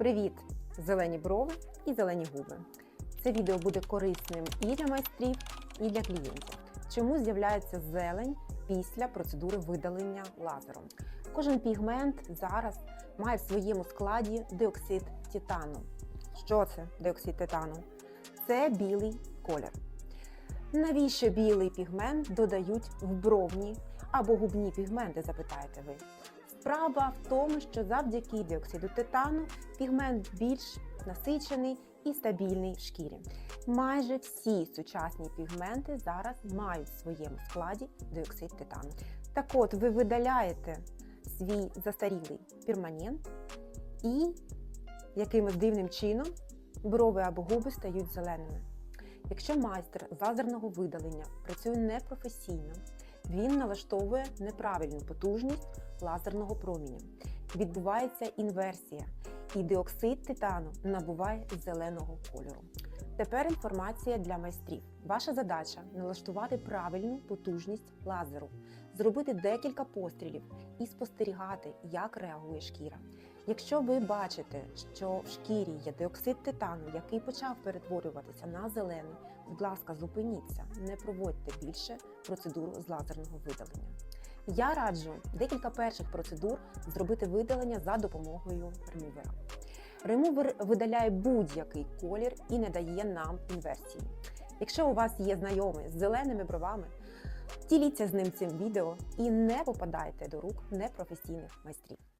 Привіт! Зелені брови і зелені губи. Це відео буде корисним і для майстрів, і для клієнтів. Чому з'являється зелень після процедури видалення лазером? Кожен пігмент зараз має в своєму складі диоксид титану. Що це диоксид титану? Це білий колір. Навіщо білий пігмент додають в бровні або губні пігменти, запитаєте ви? Справа в тому, що завдяки диоксиду титану пігмент більш насичений і стабільний в шкірі. Майже всі сучасні пігменти зараз мають в своєму складі диоксид титану. Так от, ви видаляєте свій застарілий перманент і якимось дивним чином брови або губи стають зеленими. Якщо майстер лазерного видалення працює непрофесійно, він налаштовує неправильну потужність лазерного проміння. Відбувається інверсія, і диоксид титану набуває зеленого кольору. Тепер інформація для майстрів. Ваша задача налаштувати правильну потужність лазеру, зробити декілька пострілів і спостерігати, як реагує шкіра. Якщо ви бачите, що в шкірі є диоксид титану, який почав перетворюватися на зелений, будь ласка, зупиніться, не проводьте більше процедуру з лазерного видалення. Я раджу декілька перших процедур зробити видалення за допомогою ремувера. Ремувер видаляє будь-який колір і не дає нам інверсії. Якщо у вас є знайомий з зеленими бровами, діліться з ним цим відео і не попадайте до рук непрофесійних майстрів.